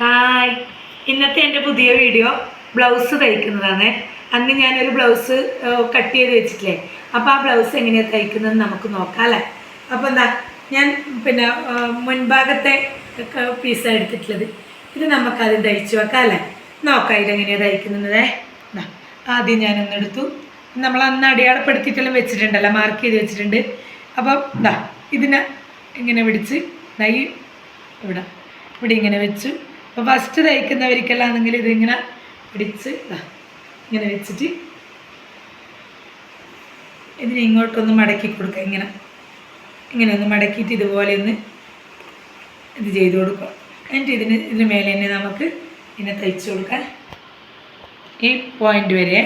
Hi ഇന്നത്തെ എന്റെ പുതിയ വീഡിയോ ബ്ലൗസ് തയ്ക്കുന്നതാണ്. അന്ന് ഞാനൊരു ബ്ലൗസ് കട്ട് ചെയ്ത് വെച്ചിട്ടില്ലേ? അപ്പോൾ ആ ബ്ലൗസ് എങ്ങനെയാണ് തയ്ക്കുന്നത് നമുക്ക് നോക്കാം അല്ലേ? അപ്പോൾ എന്താ ഞാൻ പിന്നെ മുൻഭാഗത്തെ പീസാണ് എടുത്തിട്ടുള്ളത്. ഇത് നമുക്കാദ്യം തയ്ച്ചു വെക്കാം അല്ലേ? നോക്കാം ഇതെങ്ങനെയാണ് തയ്ക്കുന്നത് ആദ്യം ഞാനൊന്ന് എടുത്തു. നമ്മൾ അന്ന് അടയാളപ്പെടുത്തിയിട്ടെല്ലാം വെച്ചിട്ടുണ്ടല്ലോ മാർക്ക് ചെയ്ത് വെച്ചിട്ടുണ്ട്. അപ്പം ഇതാ ഇതിനെ ഇങ്ങനെ പിടിച്ച് നൈ ഇവിടെ ഇവിടെ ഇങ്ങനെ വെച്ചു. അപ്പോൾ ഫസ്റ്റ് തയ്ക്കുന്നവർക്കെല്ലാണെങ്കിൽ ഇതിങ്ങനെ പിടിച്ച് ഇങ്ങനെ വെച്ചിട്ട് ഇതിനെ ഇങ്ങോട്ടൊന്ന് മടക്കി കൊടുക്കുക. ഇങ്ങനെ. ഇങ്ങനെ ഒന്ന് മടക്കിയിട്ട് ഇതുപോലെ ഒന്ന് ഇത് ചെയ്ത് കൊടുക്കുക. എന്നിട്ട് ഇതിന് ഇതിന് മേലെ തന്നെ നമുക്ക് ഇതിനെ തയ്ച്ചു കൊടുക്കാം. ഈ പോയിന്റ് വരെ.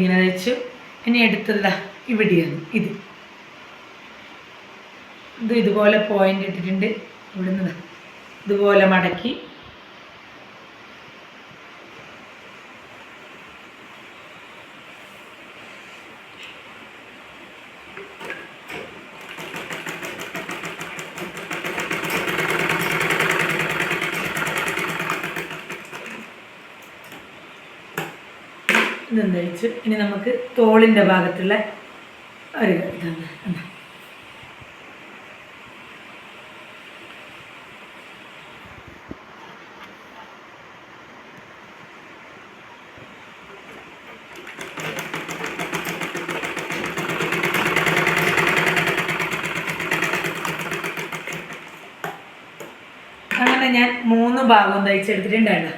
ഇങ്ങനെ വെച്ചു ഇനി എടുത്തതാ ഇവിടെയാണ് ഇത്. ഇത് ഇതുപോലെ പോയിന്റ് ഇട്ടിട്ടുണ്ട്. ഇവിടുന്ന് ഇതുപോലെ മടക്കി ഇതെന്താ വെച്ചു ഇനി നമുക്ക് തോളിന്റെ ഭാഗത്തുള്ള ഒരു ഇതാണ് അങ്ങനെ ഞാൻ മൂന്ന് ഭാഗം തയ്ച്ചെടുത്തിട്ടുണ്ടായിരുന്നു.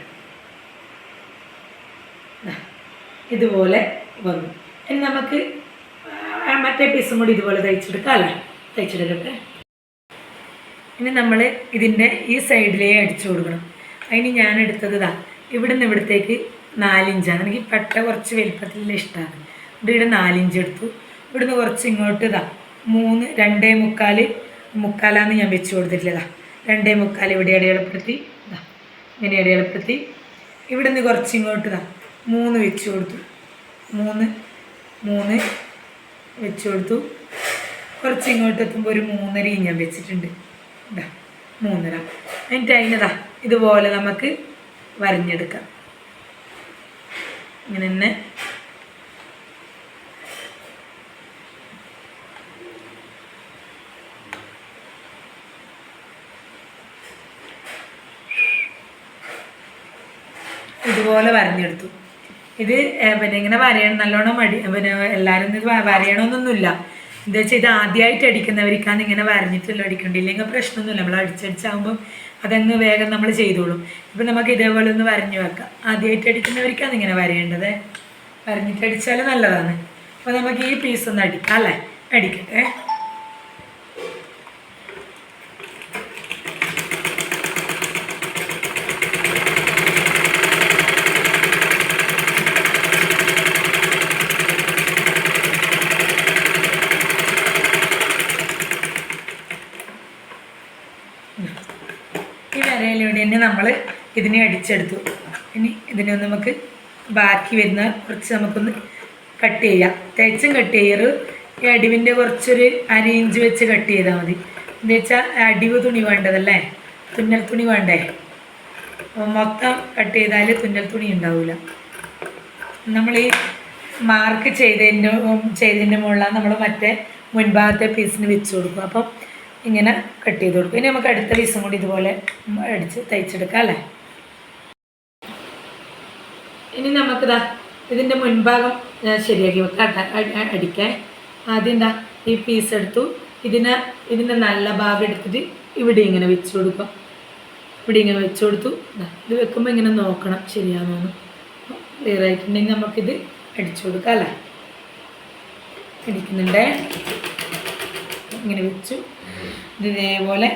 ഇതുപോലെ വന്നു. ഇനി നമുക്ക് മറ്റേ പീസും കൂടി ഇതുപോലെ തയ്ച്ചെടുക്കാം അല്ലേ? തയ്ച്ചെടുക്കട്ടെ. ഇനി നമ്മൾ ഇതിന്റെ ഈ സൈഡിലേ അടിച്ചു കൊടുക്കണം. അതിന് ഞാൻ എടുത്തത് ഇതാ. നിന്ന് ഇവിടത്തേക്ക് നാലിഞ്ചാണ്. എനിക്ക് പട്ട കുറച്ച് വലിപ്പത്തിലുള്ള ഇഷ്ടമാണ്. ഇവിടെ നാലിഞ്ച് എടുത്തു. ഇവിടുന്ന് കുറച്ച് ഇങ്ങോട്ട് ഇതാ. മൂന്ന് രണ്ടേ മുക്കാൽ മുക്കാലാന്ന് ഞാൻ വെച്ച് കൊടുത്തിട്ടില്ലതാ രണ്ടേ മുക്കാൽ ഇവിടെ ഇടയാളപ്പെടുത്തി ഇതാ. ഇങ്ങനെ ഇവിടെ ഇവിടുന്ന് കുറച്ച് ഇങ്ങോട്ട് ഇതാ. മൂന്ന് വെച്ച് കൊടുത്തു. മൂന്ന് മൂന്ന് വെച്ച് കൊടുത്തു. കുറച്ച് ഇങ്ങോട്ട് എത്തുമ്പോൾ ഒരു മൂന്നരയും ഞാൻ വെച്ചിട്ടുണ്ട്. ഇതാ മൂന്നര. എന്നിട്ട് അതിനതാ ഇതുപോലെ നമുക്ക് വരഞ്ഞെടുക്കാം. ഇങ്ങനെ തന്നെ. ഇതുപോലെ വരഞ്ഞെടുത്തു. ഇത് പിന്നെ ഇങ്ങനെ വരയണം നല്ലോണം മടി പിന്നെ എല്ലാവരും ഇത് വരയണമെന്നൊന്നുമില്ല എന്താ വെച്ചാൽ ഇത് ആദ്യമായിട്ട് അടിക്കുന്നവർക്കാണ് ഇങ്ങനെ വരഞ്ഞിട്ടുള്ള അടിക്കേണ്ടി? ഇല്ലെങ്കിൽ പ്രശ്നമൊന്നുമില്ല. നമ്മൾ അടിച്ചടിച്ചാകുമ്പം അതങ്ങ് വേഗം നമ്മൾ ചെയ്തോളും. ഇപ്പം നമുക്ക് ഇതേപോലെ ഒന്ന് വരഞ്ഞു വെക്കാം. ആദ്യമായിട്ട് അടിക്കുന്നവർക്കാണ് ഇങ്ങനെ വരയേണ്ടത്. വരഞ്ഞിട്ട് അടിച്ചാൽ നല്ലതാണ്. അപ്പോൾ നമുക്ക് ഈ പീസ് ഒന്ന് അടിക്കാം അല്ലേ? അടിക്കട്ടെ ഈ വരയിലൂടെ തന്നെ നമ്മൾ ഇതിനെ അടിച്ചെടുത്തു. ഇനി ഇതിനെ നമുക്ക് ബാക്കി വരുന്ന കുറച്ച് നമുക്കൊന്ന് കട്ട് ചെയ്യാം. തേച്ചും കട്ട് ചെയ്യറ് ഈ അടിവിന്റെ കുറച്ചൊരു അര ഇഞ്ച് വെച്ച് കട്ട് ചെയ്താൽ മതി. എന്താ വെച്ചാൽ അടിവ് തുണി വേണ്ടതല്ലേ? തുന്നൽ തുണി വേണ്ടേ? മൊത്തം കട്ട് ചെയ്താൽ തുന്നൽ തുണി ഉണ്ടാവില്ല നമ്മൾ ഈ മാർക്ക് ചെയ്തതിന്റെ ചെയ്തതിന്റെ മുകളിലാണ് നമ്മൾ മറ്റേ മുൻഭാഗത്തെ പീസിന് വെച്ച് കൊടുക്കും. അപ്പം ഇങ്ങനെ കട്ട് ചെയ്ത് കൊടുക്കും. ഇനി നമുക്ക് അടുത്ത പീസും കൂടി ഇതുപോലെ അടിച്ച് തയ്ച്ചെടുക്കാം അല്ലേ? ഇനി നമുക്കിതാ ഇതിന്റെ മുൻഭാഗം ശരിയാക്കി വെക്കാം. അടിക്കാൻ ആദ്യം എന്താ ഈ പീസ് എടുത്തു. ഇതിനെ ഇതിന്റെ നല്ല ഭാഗം എടുത്തിട്ട് ഇവിടെ ഇങ്ങനെ വെച്ച് കൊടുക്കാം. ഇവിടെ ഇങ്ങനെ വെച്ച് കൊടുത്തു. ഇത് വെക്കുമ്പോൾ ഇങ്ങനെ നോക്കണം ശരിയാണെന്ന്. ക്ലിയർ ആയിട്ടുണ്ടെങ്കിൽ നമുക്കിത് അടിച്ചു കൊടുക്കാം അല്ലേ? അടിക്കുന്നുണ്ടേ? ഇങ്ങനെ വെച്ചു. ഇതേപോലെ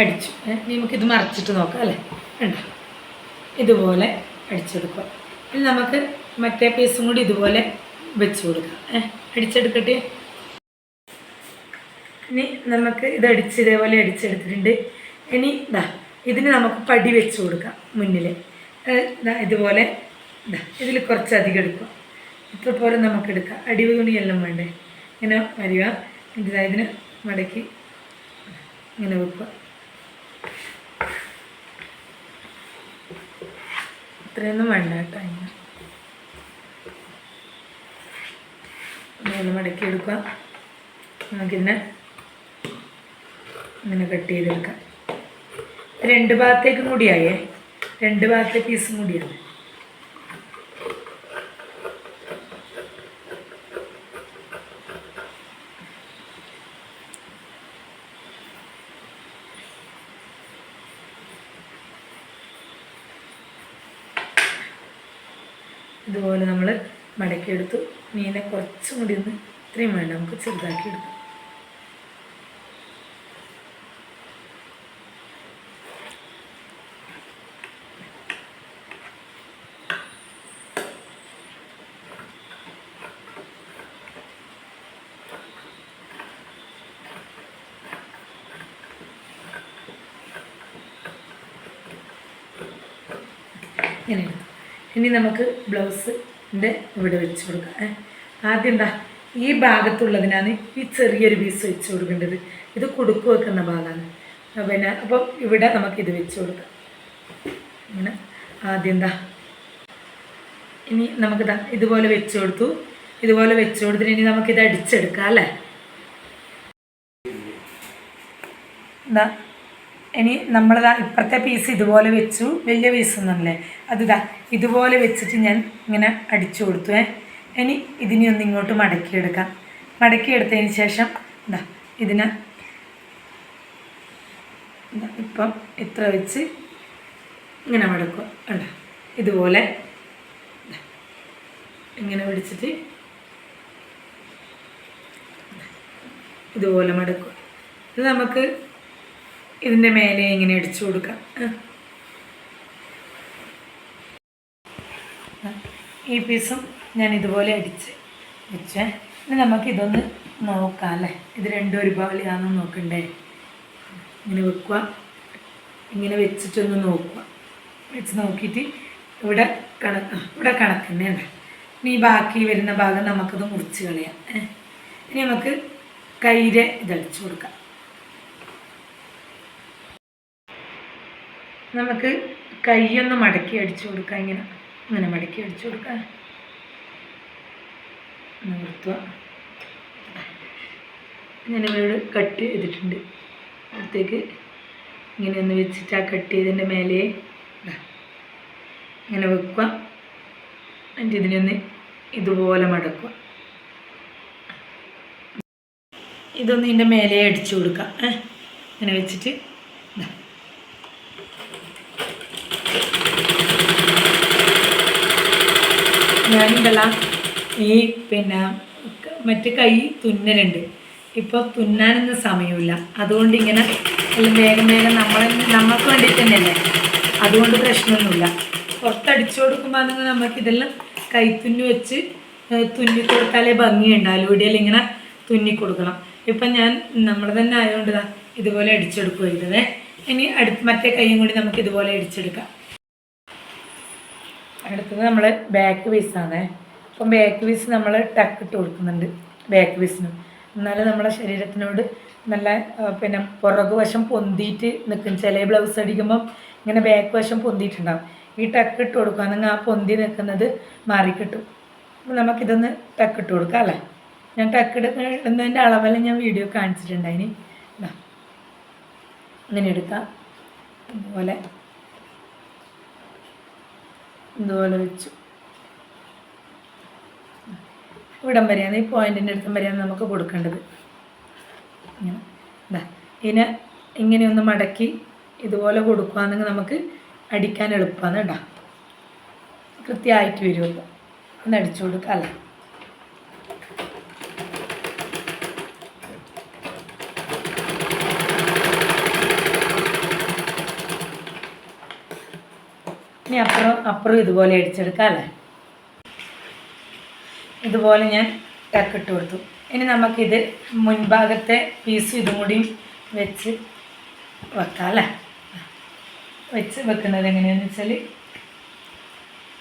അടിച്ചു ഏ, ഇനി നമുക്കിത് മറച്ചിട്ട് നോക്കാം അല്ലേ? വേണ്ട ഇതുപോലെ അടിച്ചെടുക്കുക. ഇനി നമുക്ക് മറ്റേ പീസും കൂടി ഇതുപോലെ വെച്ച് കൊടുക്കാം. ഏഹ് അടിച്ചെടുക്കട്ടെ? ഇനി നമുക്ക് ഇത് അടിച്ച് ഇതേപോലെ അടിച്ചെടുത്തിട്ടുണ്ട്. ഇനി ഇതാ ഇതിന് നമുക്ക് പടി വെച്ച് കൊടുക്കാം മുന്നിൽ ഇതുപോലെ ഇതാ ഇതിൽ കുറച്ച് അധികം എടുക്കുക. ഇത്ര പോലെ നമുക്ക് എടുക്കാം. അടിവ് തുണിയെല്ലാം വേണ്ടേ? ഇങ്ങനെ വരിക. ഇതാ ഇതിന് മടക്കി ഇങ്ങനെ വെക്കുക. ഇത്രയൊന്നും വേണ്ട കേട്ടോ അതിന് മടക്കി എടുക്കുക നമുക്കിതിനെ ഇങ്ങനെ കട്ട് ചെയ്തെടുക്കാം. രണ്ട് ഭാഗത്തേക്കും കൂടിയായേ? രണ്ട് ഭാഗത്തെ പീസും കൂടിയാണ് ഇതുപോലെ നമ്മൾ മടക്കിയെടുത്തു. മീനെ കുറച്ചും കൂടി ഒന്ന് ഇത്രയും വേണ്ട നമുക്ക് ചെറുതാക്കി എടുക്കാം ഇങ്ങനെ എടുത്തു ഇനി നമുക്ക് ബ്ലൗസിന്റെ ഇവിടെ വെച്ച് കൊടുക്കാം. ആദ്യം എന്താ ഈ ഭാഗത്തുള്ളതിനാണ് ഈ ചെറിയൊരു പീസ് വെച്ച് കൊടുക്കേണ്ടത്. ഇത് കുടുക്ക് വെക്കുന്ന ഭാഗമാണ് പിന്നെ അപ്പം ഇവിടെ നമുക്കിത് വെച്ച് കൊടുക്കാം. ഇങ്ങനെ. ആദ്യം എന്താ ഇനി നമുക്ക് ഇതുപോലെ വെച്ച് കൊടുത്തു. ഇതുപോലെ വെച്ച് കൊടുത്തിട്ട് ഇനി നമുക്കിത് അടിച്ചെടുക്കാം അല്ലേ? എന്താ ഇനി നമ്മളിതാ ഇപ്പുറത്തെ പീസ് ഇതുപോലെ വെച്ചു. വലിയ പീസ് ഒന്നുമല്ലേ. അതിതാ ഇതുപോലെ വെച്ചിട്ട് ഞാൻ ഇങ്ങനെ അടിച്ചു കൊടുത്തു. ഇനി ഇതിനെ ഒന്ന് ഇങ്ങോട്ട് മടക്കിയെടുക്കാം. മടക്കിയെടുത്തതിന് ശേഷം ഇതാ ഇതിനെ ഇതാ ഇപ്പം ഇത്ര വെച്ച് ഇങ്ങനെ മടക്കുക അല്ല ഇതുപോലെ ഇങ്ങനെ പിടിച്ചിട്ട് ഇതുപോലെ മടക്കുക. ഇത് നമുക്ക് ഇതിന്റെ മേലെ ഇങ്ങനെ അടിച്ചു കൊടുക്കാം. ഈ പീസും ഞാൻ ഇതുപോലെ അടിച്ച് വെച്ചേ. ഇനി നമുക്ക് ഇതൊന്ന് നോക്കാം അല്ലേ? ഇത് രണ്ടും ഒരുപാടെയാണെന്ന് നോക്കണ്ടേ? ഇങ്ങനെ വെക്കുക ഇങ്ങനെ വെച്ചിട്ടൊന്ന് നോക്കുക വെച്ച് നോക്കിയിട്ട് ഇവിടെ കണക്ക് ഇവിടെ കണക്ക് തന്നെയാണ്. ഇനി ഈ ബാക്കി വരുന്ന ഭാഗം നമുക്കത് മുറിച്ച് കളയാം. ഇനി നമുക്ക് കയ്യിലെ ഇതടിച്ചു കൊടുക്കാം. നമുക്ക് കൈയൊന്ന് മടക്കി അടിച്ചു കൊടുക്കാം. ഇങ്ങനെ ഇങ്ങനെ മടക്കി അടിച്ചു കൊടുക്കാം. ഒന്ന് നിർത്തുക. ഞാൻ ഇവിടെ കട്ട് ചെയ്തിട്ടുണ്ട്. അടുത്തേക്ക് ഇങ്ങനെ ഒന്ന് വെച്ചിട്ട് ആ കട്ട് ചെയ്തതിന്റെ മേലെ ഇങ്ങനെ വെക്കുക. എന്നിട്ട് ഇതിനൊന്ന് ഇതുപോലെ മടക്കുക. ഇതൊന്ന് ഇതിന്റെ മേലെ അടിച്ചു കൊടുക്കാം ഏ? ഇങ്ങനെ വെച്ചിട്ട് ദാ ഞാനുണ്ടല്ല ഈ പിന്നെ മറ്റ് കൈ തുന്നലുണ്ട്. ഇപ്പോൾ തുന്നാനൊന്നും സമയമില്ല. അതുകൊണ്ട് ഇങ്ങനെ എല്ലാം വേഗം വേഗം നമ്മൾ നമുക്ക് വേണ്ടിയിട്ട് തന്നെയല്ലേ? അതുകൊണ്ട് പ്രശ്നമൊന്നുമില്ല. പുറത്തടിച്ചു കൊടുക്കുമ്പോൾ അതെങ്കിൽ നമുക്കിതെല്ലാം തുന്നി വെച്ച് തുന്നി കൊടുത്താലേ ഭംഗിയുണ്ടാവും ഇവിടെയെല്ലാം ഇങ്ങനെ തുന്നി കൊടുക്കണം. ഇപ്പം ഞാൻ നമ്മൾ തന്നെ ആയതുകൊണ്ട് ഇതുപോലെ അടിച്ചെടുക്കുക ഇതേ ഇനി അടുത്ത് മറ്റേ കൈയും കൂടി നമുക്ക് ഇതുപോലെ അടിച്ചെടുക്കാം. അടുത്തത് നമ്മൾ ബാക്ക് പീസാണ് അപ്പം ബാക്ക് പീസ് നമ്മൾ ടക്ക് ഇട്ട് കൊടുക്കുന്നുണ്ട് ബാക്ക് പീസിന് എന്നാലും നമ്മുടെ ശരീരത്തിനോട് നല്ല പിന്നെ പുറകു വശം പൊന്തിയിട്ട് നിൽക്കും. ചില ബ്ലൗസ് അടിക്കുമ്പം ഇങ്ങനെ ബാക്ക് വശം പൊന്തിയിട്ടുണ്ടാവും. ഈ ടക്ക് ഇട്ട് കൊടുക്കുകയാണെങ്കിൽ ആ പൊന്തി നിൽക്കുന്നത് മാറിക്കിട്ടും. അപ്പം നമുക്കിതൊന്ന് ടക്ക് ഇട്ട് കൊടുക്കാം അല്ലേ? ഞാൻ ടക്ക് ഇടുന്നതിന്റെ അളവെല്ലാം ഞാൻ വീഡിയോ കാണിച്ചിട്ടുണ്ടായിന്. അങ്ങനെ എടുക്കാം. ഇതുപോലെ ഇതുപോലെ വെച്ചു. ഇവിടം വരെയാണ്. ഈ പോയിന്റിന്റെ അടുത്തും വരെയാണ് നമുക്ക് കൊടുക്കേണ്ടത്. ഇങ്ങനെ. ഇതാ ഇതിനെ ഇങ്ങനെ ഒന്ന് മടക്കി ഇതുപോലെ കൊടുക്കുകയാണെങ്കിൽ നമുക്ക് അടിക്കാൻ എളുപ്പമാണ് കേട്ടോ. കൃത്യമായിട്ട് വരുമല്ലോ. ഒന്ന് അടിച്ചു കൊടുക്കാം അല്ലേ? ഇനി അപ്പുറം അപ്പുറം ഇതുപോലെ അടിച്ചെടുക്കാം അല്ലേ? ഇതുപോലെ ഞാൻ ടക്കിട്ട് കൊടുത്തു. ഇനി നമുക്കിത് മുൻഭാഗത്തെ പീസ് ഇതും കൂടി വെച്ച് വെക്കാം അല്ലേ? വെച്ച് വെക്കുന്നത് എങ്ങനെയാന്ന് വെച്ചാൽ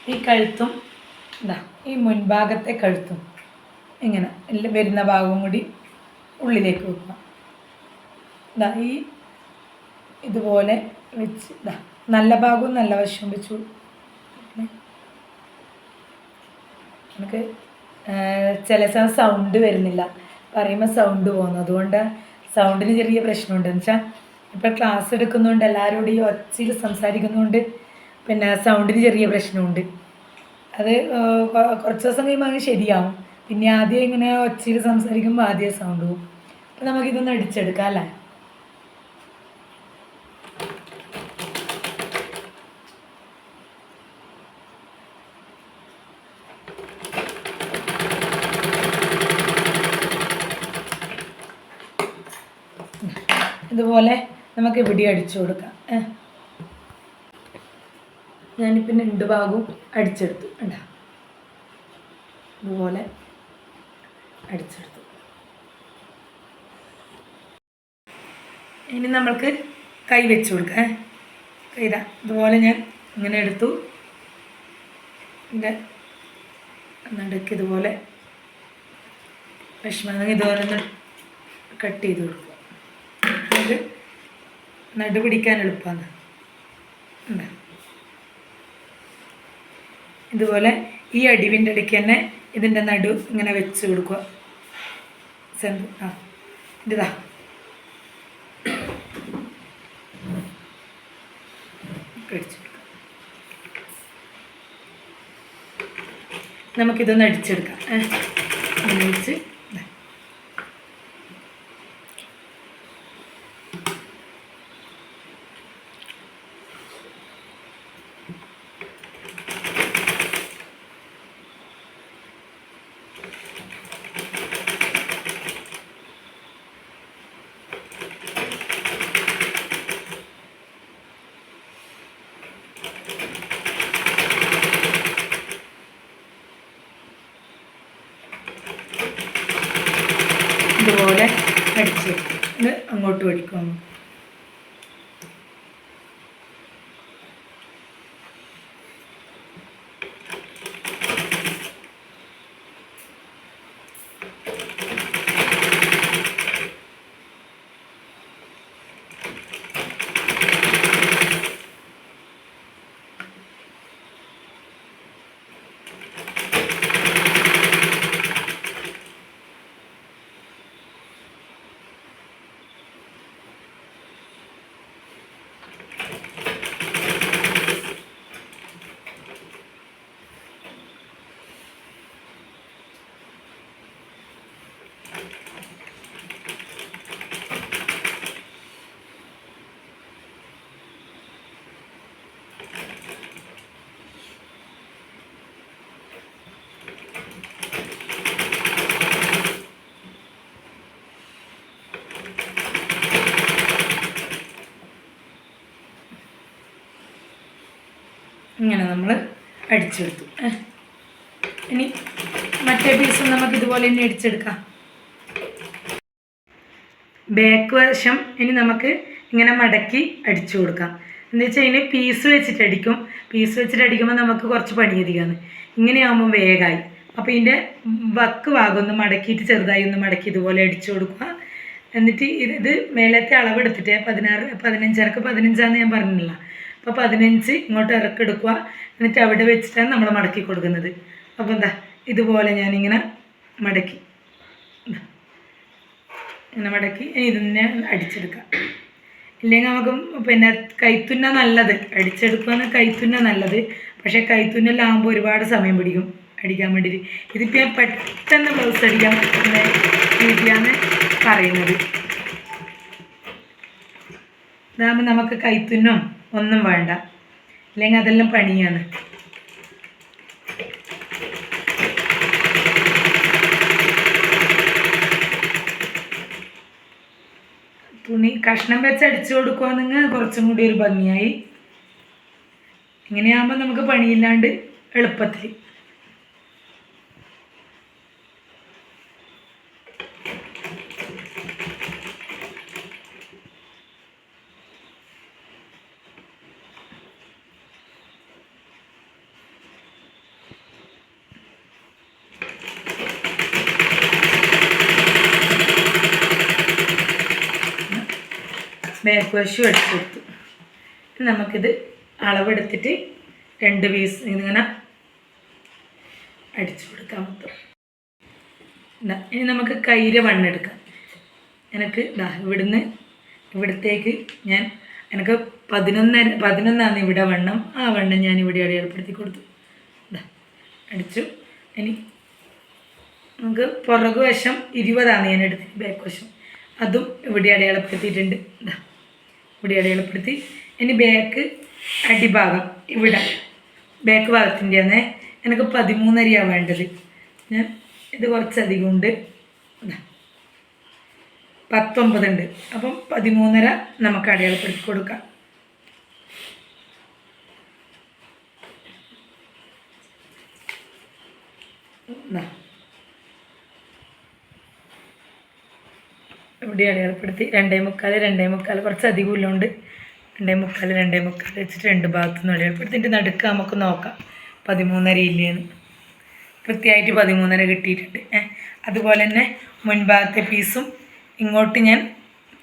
ഈ കഴുത്തും ഇതാ ഈ മുൻഭാഗത്തെ കഴുത്തും ഇങ്ങനെ വരുന്ന ഭാഗവും കൂടി ഉള്ളിലേക്ക് വെക്കുക. ഇതാ ഈ ഇതുപോലെ വെച്ച് ഇതാ നല്ല ഭാഗവും നല്ല വശവും വെച്ചു നമുക്ക് ചില സമയം സൗണ്ട് വരുന്നില്ല. പറയുമ്പോൾ സൗണ്ട് പോകുന്നു. അതുകൊണ്ട് സൗണ്ടിന് ചെറിയ പ്രശ്നമുണ്ട്. എന്ന് വെച്ചാൽ ഇപ്പം ക്ലാസ് എടുക്കുന്നതുകൊണ്ട് എല്ലാവരോടും ഈ ഒച്ചയിൽ സംസാരിക്കുന്നതുകൊണ്ട് പിന്നെ സൗണ്ടിന് ചെറിയ പ്രശ്നമുണ്ട്. അത് കുറച്ച് ദിവസം കഴിയുമ്പോൾ അങ്ങ് ശരിയാവും. പിന്നെ ആദ്യം ഇങ്ങനെ ഒച്ചയിൽ സംസാരിക്കുമ്പോൾ ആദ്യം സൗണ്ട് പോകും. അപ്പം നമുക്കിതൊന്ന് അടിച്ചെടുക്കാം അല്ലേ? ഇതുപോലെ നമുക്ക് ഇവിടെ അടിച്ചു കൊടുക്കാം. ഞാനിപ്പം രണ്ട് ഭാഗവും അടിച്ചെടുത്തു. കണ്ട? അതുപോലെ അടിച്ചെടുത്തു. ഇനി നമ്മൾക്ക് കൈ വെച്ച് കൊടുക്കാം. ഏ. കൈ ഇതാ ഇതുപോലെ ഞാൻ ഇങ്ങനെ എടുത്തു. നടുക്ക് ഇതുപോലെ വിഷമം ഇതുപോലെ ഒന്ന് കട്ട് ചെയ്ത് കൊടുക്കുക നമുക്ക് നടുപിടിക്കാൻ എളുപ്പമാണ്. ഇതുപോലെ ഈ അടിവിന്റെ ഇടയ്ക്ക് തന്നെ ഇതിന്റെ നടു ഇങ്ങനെ വെച്ച് കൊടുക്കുക സെന്റർ ആ ഇതാ അടിച്ചു നമുക്കിതൊന്ന് അടിച്ചെടുക്കാം ഏ. ഇങ്ങനെ നമ്മൾ അടിച്ചെടുത്തു. ഇനി മറ്റേ പീസും നമുക്ക് ഇതുപോലെ തന്നെ അടിച്ചെടുക്കാം ബാക്ക് വശം ഇനി നമുക്ക് ഇങ്ങനെ മടക്കി അടിച്ചു കൊടുക്കാം. എന്ന് വെച്ചാൽ ഇതിന് പീസ് വെച്ചിട്ട് അടിക്കും. പീസ് വെച്ചിട്ട് അടിക്കുമ്പോൾ നമുക്ക് കുറച്ച് പണിയധികമാണ് ഇങ്ങനെയാകുമ്പോൾ വേഗമായി അപ്പോൾ ഇതിന്റെ വക്ക് ഭാഗം ഒന്ന് മടക്കിയിട്ട് ചെറുതായി ഒന്ന് മടക്കി ഇതുപോലെ അടിച്ചു കൊടുക്കുക. എന്നിട്ട് ഇത് ഇത് മേലത്തെ അളവെടുത്തിട്ട് പതിനാറ് പതിനഞ്ചരക്ക് പതിനഞ്ചാന്ന് ഞാൻ പറഞ്ഞില്ല. അപ്പോൾ പതിനഞ്ച് ഇങ്ങോട്ട് ഇറക്കെടുക്കുക. എന്നിട്ട് അവിടെ വെച്ചിട്ടാണ് നമ്മൾ മടക്കി കൊടുക്കുന്നത്. അപ്പോൾ എന്താ ഇതുപോലെ ഞാനിങ്ങനെ മടക്കി. ഇങ്ങനെ മടക്കി ഇത് ഇതിനെ അടിച്ചെടുക്കാം ഇല്ലെങ്കിൽ നമുക്ക് പിന്നെ കൈത്തുന്ന നല്ലത്. അടിച്ചെടുക്കുന്ന കൈത്തുന്ന നല്ലത്. പക്ഷേ കൈത്തുന്നലാകുമ്പോൾ ഒരുപാട് സമയം പിടിക്കും അടിക്കാൻ വേണ്ടിയിട്ട്. ഇതിപ്പോൾ ഞാൻ പെട്ടെന്ന് ബ്ലൗസ് അടിക്കാൻ പറ്റുന്ന രീതിയാണ് പറയുന്നത്. ഇതാകുമ്പോൾ നമുക്ക് കൈത്തുന്നും ഒന്നും വേണ്ട. അല്ലെങ്കിൽ അതെല്ലാം പണിയാണ്. തുണി കഷ്ണം വെച്ച് അടിച്ചു കൊടുക്കുകയാണെങ്കിൽ കുറച്ചും കൂടി ഒരു ഭംഗിയായി. ഇങ്ങനെയാകുമ്പോൾ നമുക്ക് പണിയില്ലാണ്ട് എളുപ്പത്തിൽ. ബാക്ക് വശം എടുത്ത് കൊടുത്തു നമുക്കിത് അളവെടുത്തിട്ട് രണ്ട് പീസ് ഇങ്ങനെ അടിച്ചു കൊടുക്കാം. മൊത്തം ഇനി നമുക്ക് കയ്യിലെ വണ്ണെടുക്കാം എനിക്ക് ഇവിടുന്ന് ഇവിടത്തേക്ക് ഞാൻ എനിക്ക് പതിനൊന്നര പതിനൊന്നാണ് ഇവിടെ വണ്ണം ആ വണ്ണം ഞാൻ ഇവിടെ അടയാളപ്പെടുത്തി കൊടുത്തു. അടിച്ചു. ഇനി നമുക്ക് പുറകുവശം ഇരുപതാണ് ഞാൻ എടുത്തത് ബാക്ക് വശം. അതും ഇവിടെ അടയാളപ്പെടുത്തിയിട്ടുണ്ട്. ഇതാ ഇവിടെ അടയാളപ്പെടുത്തി ഇനി ബാക്ക് അടിഭാഗം ഇവിടെ. ബാക്ക് ഭാഗത്തിന്റെയാണ് എനിക്ക് പതിമൂന്നരിയാണ് വേണ്ടത്. ഞാൻ ഇത് കുറച്ചധികം ഉണ്ട്. പത്തൊമ്പതുണ്ട് അപ്പം പതിമൂന്നര നമുക്ക് അടയാളപ്പെടുത്തി കൊടുക്കാം. ഇതാ ഇവിടെ അടയാളപ്പെടുത്തി. രണ്ടേ മുക്കാൽ രണ്ടേ മുക്കാൽ കുറച്ച് അധികം ഉള്ളതുകൊണ്ട് രണ്ടേ മുക്കാൽ രണ്ടേ മുക്കാൽ വെച്ചിട്ട് രണ്ട് ഭാഗത്തുനിന്ന് അടയാളപ്പെടുത്തിയിട്ട് നടുക്ക് നമുക്ക് നോക്കാം. പതിമൂന്നര ഇല്ലേന്ന്. കൃത്യമായിട്ട് പതിമൂന്നര കിട്ടിയിട്ടുണ്ട്. അതുപോലെ തന്നെ മുൻഭാഗത്തെ പീസും ഇങ്ങോട്ട് ഞാൻ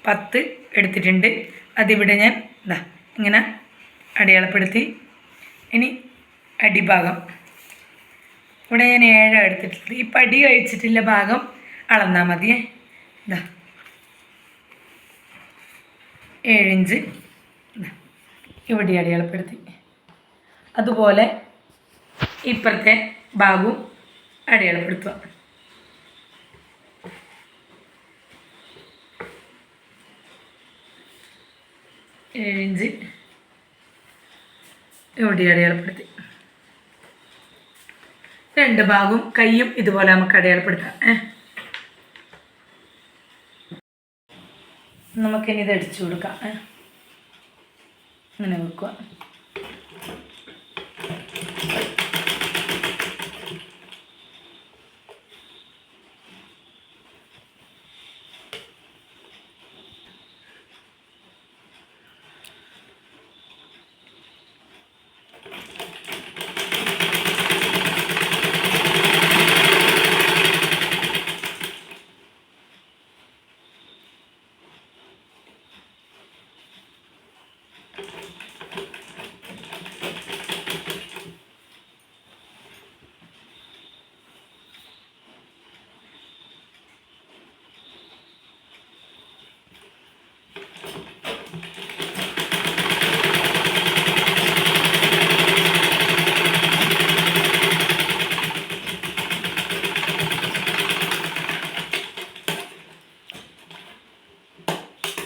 പത്ത് എടുത്തിട്ടുണ്ട്. അതിവിടെ ഞാൻ ഇതാ ഇങ്ങനെ അടയാളപ്പെടുത്തി. ഇനി അടിഭാഗം. ഇവിടെ ഞാൻ ഏഴാണ് എടുത്തിട്ടുള്ളത്. ഈ പടി കഴിച്ചിട്ടുള്ള ഭാഗം അളന്നാൽ മതിയേ. ഇതാ ഏഴിഞ്ച് ഇവിടെ അടയാളപ്പെടുത്തി അതുപോലെ ഇപ്പുറത്തെ ഭാഗവും അടയാളപ്പെടുത്തുക ഏഴിഞ്ച് ഇവിടെ അടയാളപ്പെടുത്തി രണ്ട് ഭാഗവും കൈയും ഇതുപോലെ നമുക്ക് അടയാളപ്പെടുത്താം ഏ? നമുക്കിനി ഇത് അടിച്ചു കൊടുക്കാം. ഏ? ഇങ്ങനെ വെക്കുക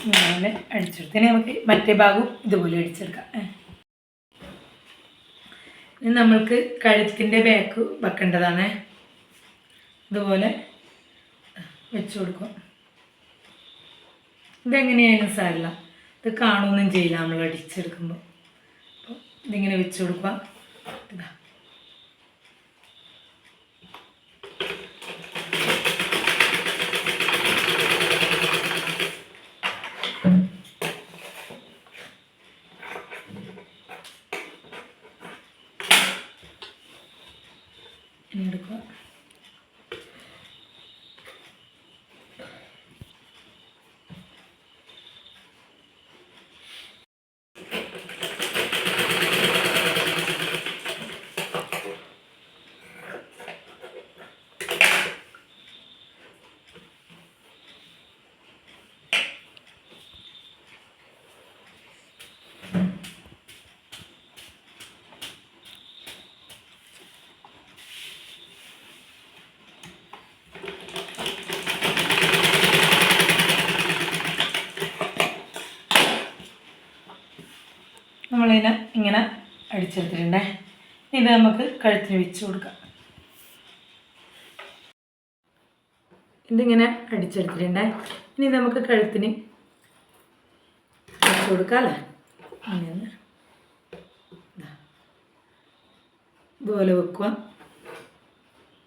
ഇങ്ങനെ അടിച്ചെടുത്ത് ഇനി നമുക്ക് മറ്റേ ഭാഗവും ഇതുപോലെ അടിച്ചെടുക്കാം. ഇനി നമ്മൾക്ക് കഴുത്തിന്റെ ബാക്ക് വെക്കേണ്ടതാണ്. ഇതുപോലെ വെച്ച് കൊടുക്കും. ഇതെങ്ങനെയായാലും സാരില്ല. ഇത് കാണുമെന്നും ചെയ്യില്ല നമ്മൾ അടിച്ചെടുക്കുമ്പോൾ അപ്പോൾ ഇതിങ്ങനെ വെച്ച് കൊടുക്കുക ഇതാ. എടുക്കുക. നമ്മളിതിനെ ഇങ്ങനെ അടിച്ചെടുത്തിട്ടുണ്ടേ. ഇത് നമുക്ക് കഴുത്തിന് വെച്ച് കൊടുക്കാം. ഇതിങ്ങനെ അടിച്ചെടുത്തിട്ടുണ്ടേ. ഇനി നമുക്ക് കഴുത്തിന് വെച്ച് കൊടുക്കാം അല്ലേ. ഇതുപോലെ വെക്കുക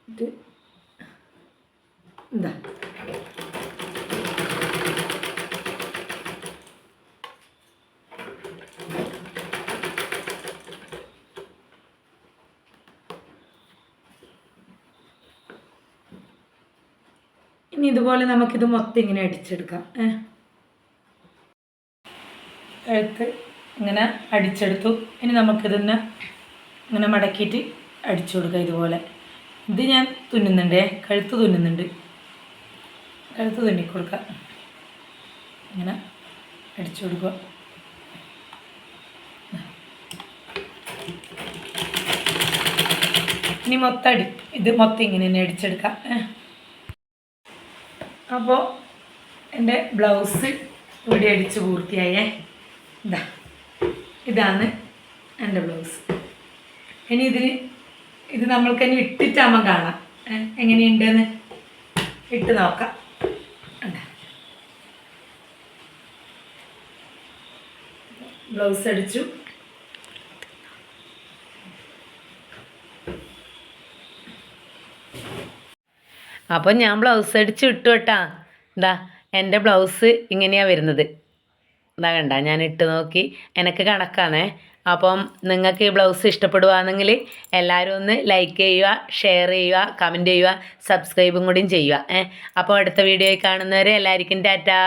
ഇത്. എന്താ ഇനി ഇതുപോലെ നമുക്കിത് മൊത്തം ഇങ്ങനെ അടിച്ചെടുക്കാം. എടുത്ത് ഇങ്ങനെ അടിച്ചെടുത്തു. ഇനി നമുക്കിതൊന്ന് ഇങ്ങനെ മടക്കിയിട്ട് അടിച്ചു കൊടുക്കാം ഇതുപോലെ. ഇത് ഞാൻ തുന്നുന്നുണ്ടേ. കഴുത്ത് തുന്നുന്നുണ്ട്. കഴുത്ത് തുന്നിക്കൊടുക്കാം ഇങ്ങനെ അടിച്ചു കൊടുക്കുക. ഇനി മൊത്തം അടി ഇത് മൊത്തം ഇങ്ങനെ തന്നെ അടിച്ചെടുക്കാം. അപ്പോൾ എന്റെ ബ്ലൗസ് ഇവിടെ അടിച്ച് പൂർത്തിയായേ. ഇതാ ഇതാണ് എന്റെ ബ്ലൗസ്. ഇനി ഇതിന് ഇത് നമ്മൾക്ക് ഇനി ഇട്ടിട്ടാകുമ്പോൾ കാണാം. എങ്ങനെയുണ്ടെന്ന് ഇട്ട് നോക്കാം? ബ്ലൗസ് അടിച്ചു. അപ്പോൾ ഞാൻ ബ്ലൗസ് അടിച്ച് ഇട്ടു കേട്ടാ. എന്താ എന്റെ ബ്ലൗസ് ഇങ്ങനെയാണ് വരുന്നത്. ഇതാ കണ്ട ഞാൻ ഇട്ട് നോക്കി. എനിക്ക് കണക്കാണേ. അപ്പം നിങ്ങൾക്ക് ഈ ബ്ലൗസ് ഇഷ്ടപ്പെടുകയാണെങ്കിൽ എല്ലാവരും ഒന്ന് ലൈക്ക് ചെയ്യുക ഷെയർ ചെയ്യുക കമന്റ് ചെയ്യുക സബ്സ്ക്രൈബും കൂടിയും ചെയ്യുക ഏ. അപ്പോൾ അടുത്ത വീഡിയോയിൽ കാണുന്നവരെ എല്ലാവർക്കും ടാറ്റാ.